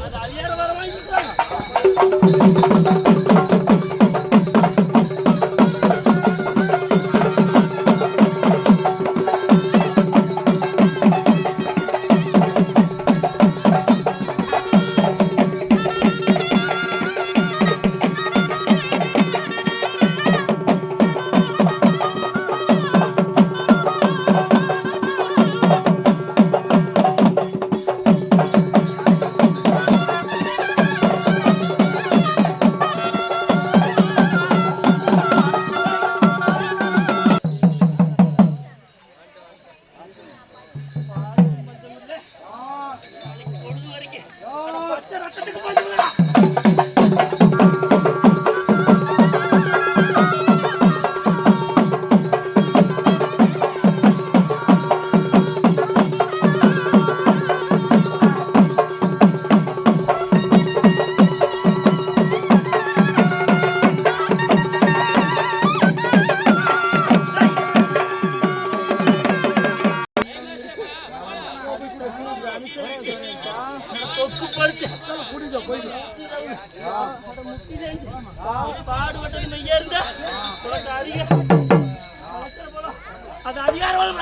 அது ஐயாயிரம் ரூபாய் வாங்கிட்டாங்க 待这个、待って、了、பாடுபட்டது மெய்யேர்ந்த அதிக அது அதிகாரம்